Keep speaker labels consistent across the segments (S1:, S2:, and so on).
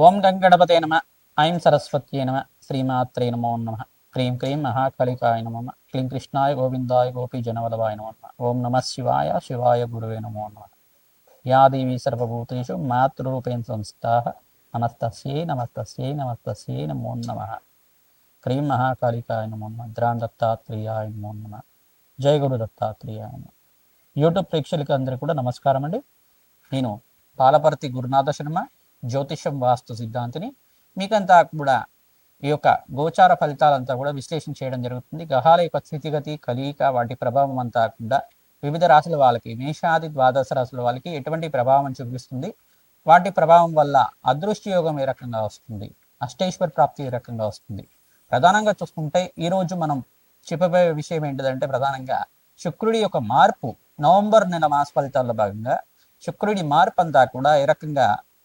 S1: ఓం గంగణపతే నమ. ఐం సరస్వత్యే నమ. శ్రీమాత్రే నమో నమ. క్రీం క్రీం మహాకళికాయ నమ క్లీం కృష్ణాయ గోవిందాయ గోపీ జనవల్లభాయ నమో నమ. ఓం నమ శివాయ శివాయ గురువే నమో నమ. యా దేవీ సర్వభూతేషు మాతృరూపేణ సంస్థా. నమస్తస్యై నమస్తస్యై నమస్తస్యై నమో నమ. క్రీం మహాకాళికాయ నమో నమ. ద్రాన్ దత్తాత్రేయాయ నమో నమ. జయ గురు దత్తాత్రేయాయ నమ. యూట్యూబ్ ప్రేక్షకులకి అందరికీ కూడా నమస్కారం అండి నేను పాలపర్తి గురునాథ శర్మ జ్యోతిషం వాస్తు సిద్ధాంతిని మీకంతా కూడా ఈ యొక్క గోచార ఫలితాలంతా కూడా విశ్లేషణ చేయడం జరుగుతుంది. గ్రహాల యొక్క స్థితిగతి కలియిక వాటి ప్రభావం అంతా కూడా వివిధ రాశుల వాళ్ళకి మేషాది ద్వాదశ రాశుల వాళ్ళకి ఎటువంటి ప్రభావం చూపిస్తుంది? వాటి ప్రభావం వల్ల అదృష్ట యోగం ఏ రకంగా వస్తుంది? అష్టేశ్వర ప్రాప్తి ఏ రకంగా వస్తుంది? ప్రధానంగా చూసుకుంటే ఈ రోజు మనం చెప్పబోయే విషయం ఏంటిదంటే ప్రధానంగా శుక్రుడి యొక్క మార్పు నవంబర్ నెల మాస ఫలితాల్లో భాగంగా శుక్రుడి మార్పు అంతా కూడా ఏ రకంగా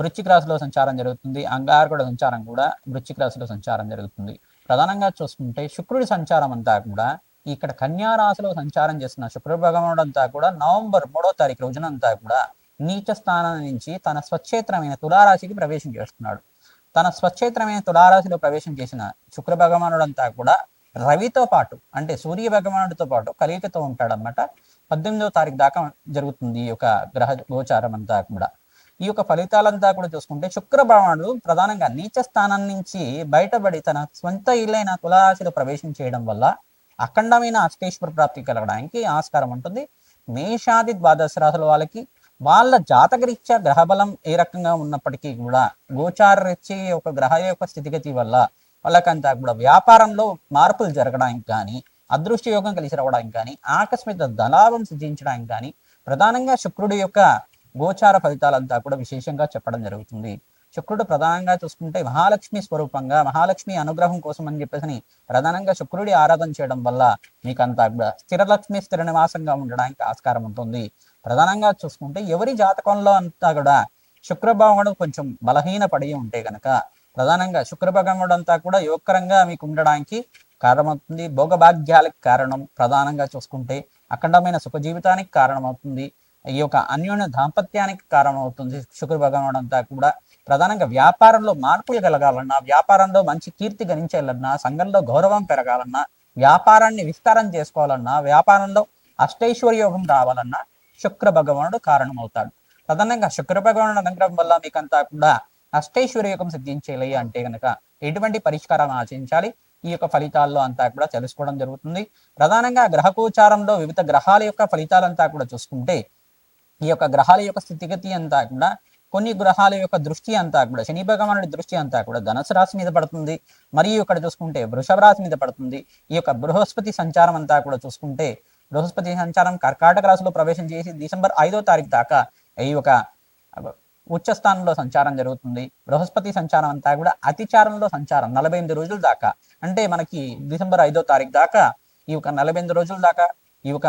S1: వృశ్చిక రాశిలో సంచారం జరుగుతుంది. అంగారకుడ సంచారం కూడా వృశ్చిక రాశిలో సంచారం జరుగుతుంది. ప్రధానంగా చూసుకుంటే శుక్రుడి సంచారం అంతా కూడా ఇక్కడ కన్యా రాశిలో సంచారం చేస్తున్న శుక్ర భగవానుడు అంతా కూడా నవంబర్ మూడో తారీఖు రోజునంతా కూడా నీచ స్థానం నుంచి తన స్వచ్ఛేత్రమైన తులారాశికి ప్రవేశం చేస్తున్నాడు. తన స్వచ్ఛేత్రమైన తులారాశిలో ప్రవేశం చేసిన శుక్ర భగవానుడు అంతా కూడా రవితో పాటు అంటే సూర్య భగవానుడితో పాటు కలియికతో ఉంటాడన్నమాట. పద్దెనిమిదవ తారీఖు దాకా జరుగుతుంది ఈ యొక్క గ్రహ గోచారం అంతా కూడా. ఈ యొక్క ఫలితాలంతా కూడా చూసుకుంటే శుక్ర ప్రధానంగా నీచ స్థానం నుంచి బయటపడి తన స్వంత ఇల్లైన తులారాశిలో ప్రవేశం చేయడం వల్ల అఖండమైన అష్టేశ్వర ప్రాప్తి కలగడానికి ఆస్కారం ఉంటుంది. మేషాది ద్వాదశ రాశుల వాళ్ళకి వాళ్ళ జాతకరీత్యా గ్రహబలం ఏ రకంగా ఉన్నప్పటికీ కూడా గోచార రీత్యా ఒక గ్రహ యొక్క స్థితిగతి వల్ల వాళ్ళకంతా కూడా వ్యాపారంలో మార్పులు జరగడానికి కానీ అదృష్ట యోగం కలిసి రావడానికి కానీ ఆకస్మిక ధనాభం సిద్ధించడానికి కానీ ప్రధానంగా శుక్రుడి యొక్క గోచార ఫలితాలంతా కూడా విశేషంగా చెప్పడం జరుగుతుంది. శుక్రుడు ప్రధానంగా చూసుకుంటే మహాలక్ష్మి స్వరూపంగా మహాలక్ష్మి అనుగ్రహం కోసం అని చెప్పేసి ప్రధానంగా శుక్రుడి ఆరాధన చేయడం వల్ల మీకంతా కూడా స్థిరలక్ష్మి స్థిర నివాసంగా ఉండడానికి ఆస్కారం ఉంటుంది. ప్రధానంగా చూసుకుంటే ఎవరి జాతకంలో అంతా కూడా శుక్ర కొంచెం బలహీన పడి ఉంటే గనక ప్రధానంగా శుక్ర అంతా కూడా యువకరంగా మీకు ఉండడానికి కారణమవుతుంది. భోగభాగ్యాలకు కారణం ప్రధానంగా చూసుకుంటే అఖండమైన సుఖ జీవితానికి కారణమవుతుంది. ఈ యొక్క అన్యోన్య దాంపత్యానికి కారణమవుతుంది. శుక్ర భగవానుడు అంతా కూడా ప్రధానంగా వ్యాపారంలో మార్పులు కలగాలన్నా వ్యాపారంలో మంచి కీర్తి గణించాలన్నా సంఘంలో గౌరవం పెరగాలన్నా వ్యాపారాన్ని విస్తారం చేసుకోవాలన్నా వ్యాపారంలో అష్టైశ్వర్యోగం రావాలన్నా శుక్ర భగవానుడు కారణమవుతాడు. ప్రధానంగా శుక్ర భగవానుడు అనుగ్రహం వల్ల మీకంతా కూడా అష్టైశ్వర్యోగం యోగం అంటే కనుక ఎటువంటి పరిష్కారం ఆచరించాలి ఈ యొక్క ఫలితాల్లో అంతా కూడా తెలుసుకోవడం జరుగుతుంది. ప్రధానంగా గ్రహకోచారంలో వివిధ గ్రహాల యొక్క ఫలితాలంతా కూడా చూసుకుంటే ఈ యొక్క గ్రహాల యొక్క స్థితిగతి అంతా కూడా కొన్ని గ్రహాల యొక్క దృష్టి అంతా కూడా శని భగవానుడి దృష్టి అంతా కూడా ధనుసు రాశి మీద పడుతుంది. మరియు ఇక్కడ చూసుకుంటే వృషభ రాశి మీద పడుతుంది. ఈ యొక్క బృహస్పతి సంచారం అంతా కూడా చూసుకుంటే బృహస్పతి సంచారం కర్కాటక రాశిలో ప్రవేశం చేసి డిసెంబర్ ఐదో తారీఖు దాకా ఈ యొక్క ఉచ్చ స్థానంలో సంచారం జరుగుతుంది. బృహస్పతి సంచారం అంతా కూడా అతిచారంలో సంచారం నలభై ఎనిమిది రోజుల దాకా. అంటే మనకి డిసెంబర్ ఐదో తారీఖు దాకా ఈ యొక్క నలభై ఎనిమిది రోజుల దాకా ఈ యొక్క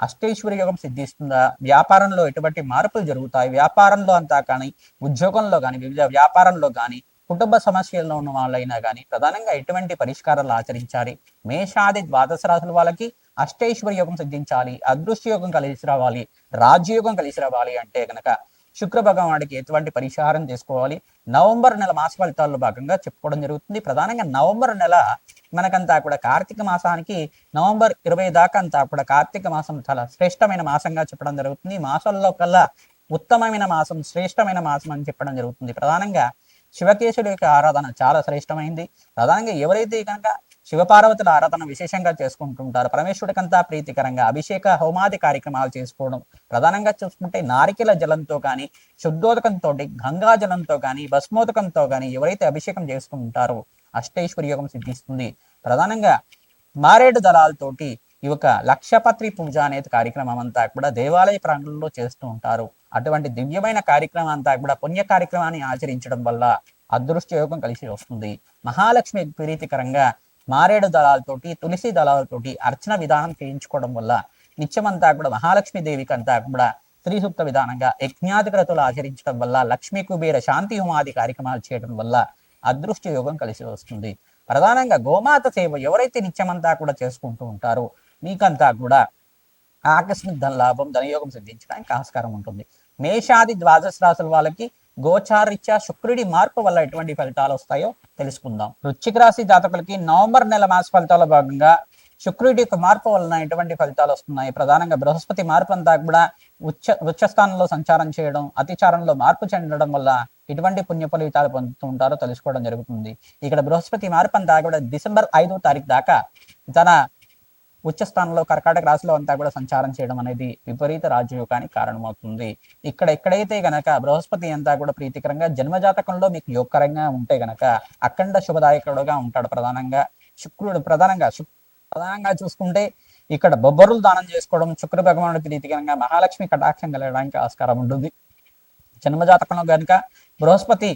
S1: అష్టైశ్వర్య యోగం సిద్ధిస్తుందా? వ్యాపారంలో ఎటువంటి మార్పులు జరుగుతాయి? వ్యాపారంలో అంతా కానీ ఉద్యోగంలో కానీ వివిధ వ్యాపారంలో కానీ కుటుంబ సమస్యల్లో ఉన్న వాళ్ళైనా కానీ ప్రధానంగా ఎటువంటి పరిష్కారాలు ఆచరించాలి? మేషాది ద్వాదశ రాశుల వాళ్ళకి అష్టైశ్వర్య యోగం సిద్ధించాలి అదృష్ట యోగం కలిసి రావాలి రాజ్యయోగం కలిసి రావాలి అంటే కనుక శుక్ర భగవానుడికి ఎటువంటి పరిహారం చేసుకోవాలి? నవంబర్ నెల మాస ఫలితాల్లో భాగంగా చెప్పుకోవడం జరుగుతుంది. ప్రధానంగా నవంబర్ నెల మనకంతా కూడా కార్తీక మాసానికి నవంబర్ ఇరవై దాకా అంతా కూడా కార్తీక మాసం చాలా శ్రేష్టమైన మాసంగా చెప్పడం జరుగుతుంది. మాసంలో కల్లా ఉత్తమమైన మాసం శ్రేష్టమైన మాసం అని చెప్పడం జరుగుతుంది. ప్రధానంగా శివకేశుడి యొక్క ఆరాధన చాలా శ్రేష్టమైంది. ప్రధానంగా ఎవరైతే కనుక శివపార్వతుల ఆరాధన విశేషంగా చేసుకుంటుంటారు. పరమేశ్వరుడికంతా ప్రీతికరంగా అభిషేక హోమాది కార్యక్రమాలు చేసుకోవడం ప్రధానంగా చూసుకుంటే నారికెల జలంతో కానీ శుద్ధోదకంతో గంగా జలంతో కానీ భస్మోదకంతో కానీ ఎవరైతే అభిషేకం చేసుకుంటారో అష్టైశ్వర్య యోగం సిద్ధిస్తుంది. ప్రధానంగా మారేడు దళాలతోటి ఈ యొక్క లక్షపత్రి పూజ అనేది కార్యక్రమం అంతా కూడా దేవాలయ ప్రాంగణంలో చేస్తూ ఉంటారు. అటువంటి దివ్యమైన కార్యక్రమం అంతా కూడా పుణ్య కార్యక్రమాన్ని ఆచరించడం వల్ల అదృష్ట యోగం కలిసి వస్తుంది. మహాలక్ష్మి ప్రీతికరంగా మారేడు దళాలతోటి తులసి దళాలతోటి అర్చన విధానం చేయించుకోవడం వల్ల నిత్యమంతా కూడా మహాలక్ష్మి దేవికి అంతా కూడా స్త్రీ సూక్త విధానంగా యజ్ఞాధికరతులు ఆచరించడం వల్ల లక్ష్మీ కుబేర శాంతి హోమాది కార్యక్రమాలు చేయడం వల్ల అదృష్ట యోగం కలిసి వస్తుంది. ప్రధానంగా గోమాత సేవ ఎవరైతే నిత్యమంతా కూడా చేసుకుంటూ ఉంటారో మీకంతా కూడా ఆకస్మిక ధన లాభం ధనయోగం సిద్ధించడానికి ఆస్కారం ఉంటుంది. మేషాది ద్వాదశ రాసుల వాళ్ళకి గోచారిత్యా శుక్రుడి మార్పు వల్ల ఎటువంటి ఫలితాలు వస్తాయో తెలుసుకుందాం. వృశ్చిక రాశి జాతకులకి నవంబర్ నెల మాస ఫలితాల భాగంగా శుక్రుడి యొక్క మార్పు వలన ఎటువంటి ఫలితాలు వస్తున్నాయి? ప్రధానంగా బృహస్పతి మార్పు అంతా కూడా ఉచ్చ ఉచ్చస్థానంలో సంచారం చేయడం అతిచారంలో మార్పు చెందడం వల్ల ఎటువంటి పుణ్య ఫలితాలు పొందుతూ ఉంటారో తెలుసుకోవడం జరుగుతుంది. ఇక్కడ బృహస్పతి మార్పు అంతా కూడా డిసెంబర్ ఐదో తారీఖు దాకా తన ఉచ్చ స్థానంలో కర్కాటక రాశిలో అంతా కూడా సంచారం చేయడం అనేది విపరీత రాజయోగానికి కారణమవుతుంది. ఇక్కడ ఎక్కడైతే గనక బృహస్పతి అంతా కూడా ప్రీతికరంగా జన్మజాతకంలో మీకు యోగకరంగా ఉంటే గనక అఖండ శుభదాయకుడుగా ఉంటాడు ప్రధానంగా. శుక్రుడు ప్రధానంగా ప్రధానంగా చూసుకుంటే ఇక్కడ బొబ్బరులు దానం చేసుకోవడం శుక్ర భగవానుడి ప్రీతికరంగా మహాలక్ష్మి కటాక్షం కలగడానికి ఆస్కారం ఉంటుంది. జన్మజాతకంలో గనుక బృహస్పతి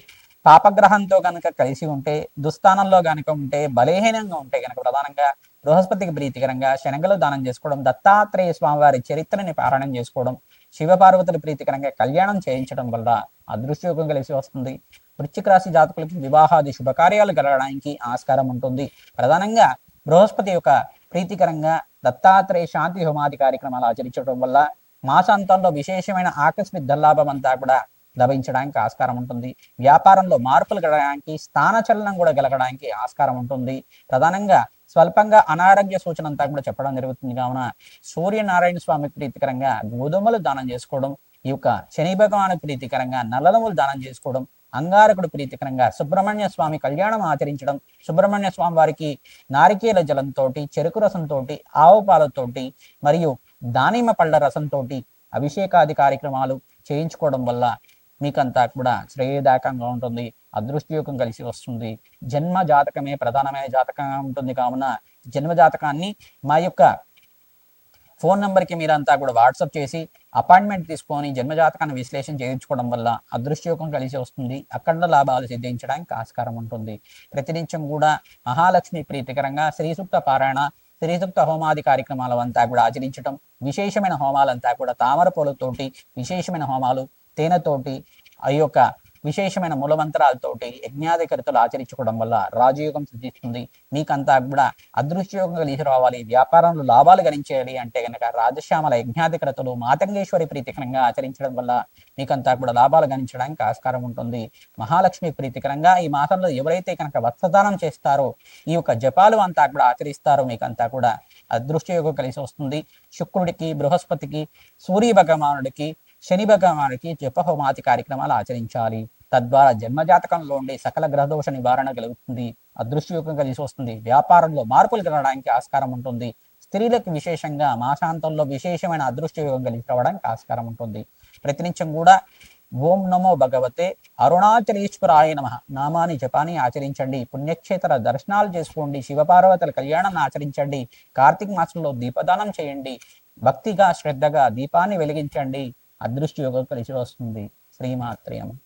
S1: పాపగ్రహంతో కనుక కలిసి ఉంటే దుస్థానంలో కనుక ఉంటే బలహీనంగా ఉంటే కనుక ప్రధానంగా బృహస్పతికి ప్రీతికరంగా శనగలు దానం చేసుకోవడం దత్తాత్రేయ స్వామివారి చరిత్రని పారాయణం చేసుకోవడం శివపార్వతులు ప్రీతికరంగా కళ్యాణం చేయించడం వల్ల అదృష్టయోగం కలిసి వస్తుంది. వృశ్చిక రాశి జాతకులకి వివాహాది శుభకార్యాలు కలగడానికి ఆస్కారం ఉంటుంది. ప్రధానంగా బృహస్పతి యొక్క ప్రీతికరంగా దత్తాత్రేయ శాంతి హోమాది కార్యక్రమాలు ఆచరించడం వల్ల మాసాంతంలో విశేషమైన ఆకస్మిక ధల్లాభం అంతా కూడా లభించడానికి ఆస్కారం ఉంటుంది. వ్యాపారంలో మార్పులు కలగడానికి స్థానచలనం కూడా కలగడానికి ఆస్కారం ఉంటుంది. ప్రధానంగా స్వల్పంగా అనారోగ్య సూచన అంతా కూడా చెప్పడం జరుగుతుంది. కావున సూర్యనారాయణ స్వామి ప్రీతికరంగా గోధుమలు దానం చేసుకోవడం ఈ యొక్క శని భగవాను ప్రీతికరంగా నల్లలములు దానం చేసుకోవడం అంగారకుడు ప్రీతికరంగా సుబ్రహ్మణ్య స్వామి కళ్యాణం ఆచరించడం సుబ్రహ్మణ్య స్వామి వారికి నారికేల జలంతో చెరుకు రసంతో ఆవు పాలతోటి మరియు దానిమ్మ పళ్ళ రసంతో అభిషేకాది కార్యక్రమాలు చేయించుకోవడం వల్ల మీకంతా కూడా శ్రేయదాయకంగా ఉంటుంది. అదృష్టయోగం కలిసి వస్తుంది. జన్మ జాతకమే ప్రధానమైన జాతకంగా ఉంటుంది కావున జన్మ జాతకాన్ని మా యొక్క ఫోన్ నెంబర్కి మీరంతా కూడా వాట్సాప్ చేసి అపాయింట్మెంట్ తీసుకొని జన్మజాతకాన్ని విశ్లేషణ చేయించుకోవడం వల్ల అదృష్టయోగం కలిసి వస్తుంది. అఖండ లాభాలు సిద్ధించడానికి ఆస్కారం ఉంటుంది. ప్రతినిత్యం కూడా మహాలక్ష్మి ప్రీతికరంగా శ్రీసూక్త పారాయణ శ్రీసూక్త హోమాది కార్యక్రమాలు అంతా కూడా ఆచరించడం విశేషమైన హోమాలంతా కూడా తామర పూలతోటి విశేషమైన హోమాలు తేనెతోటి ఆ యొక్క విశేషమైన మూలమంత్రాలతోటి యజ్ఞాధికరితలు ఆచరించుకోవడం వల్ల రాజయోగం సిద్ధిస్తుంది. మీకంతా కూడా అదృష్టయోగం కలిసి రావాలి వ్యాపారంలో లాభాలు గణించేయాలి అంటే కనుక రాజశ్యామల యజ్ఞాధికరతలు మాతంగేశ్వరి ప్రీతికరంగా ఆచరించడం వల్ల మీకంతా కూడా లాభాలు గణించడానికి ఆస్కారం ఉంటుంది. మహాలక్ష్మి ప్రీతికరంగా ఈ మాసంలో ఎవరైతే కనుక వస్త్రదానం చేస్తారో ఈ యొక్క జపాలు అంతా కూడా ఆచరిస్తారో మీకంతా కూడా అదృష్టయోగం కలిసి వస్తుంది. శుక్రుడికి బృహస్పతికి సూర్య భగవానుడికి శని భగవానుడికి జపహోమాతి కార్యక్రమాలు ఆచరించాలి. తద్వారా జన్మజాతకంలో ఉండే సకల గ్రహదోష నివారణ కలుగుతుంది. అదృష్టయోగంగా కలిసి వస్తుంది వ్యాపారంలో మార్పులు కలగడానికి ఆస్కారం ఉంటుంది. స్త్రీలకు విశేషంగా మాసాంతంలో విశేషమైన అదృష్టయోగం కలిసి రావడానికి ఆస్కారం ఉంటుంది. ప్రతినిత్యం కూడా ఓం నమో భగవతే అరుణాచలేశ్వరాయ నమ. నామాని జపాని ఆచరించండి. పుణ్యక్షేత్ర దర్శనాలు చేసుకోండి. శివపార్వతుల కళ్యాణాన్ని ఆచరించండి. కార్తీక మాసంలో దీపదానం చేయండి. భక్తిగా శ్రద్ధగా దీపాన్ని వెలిగించండి. అదృష్టి యోగం కలిసి వస్తుంది శ్రీమాత్రియము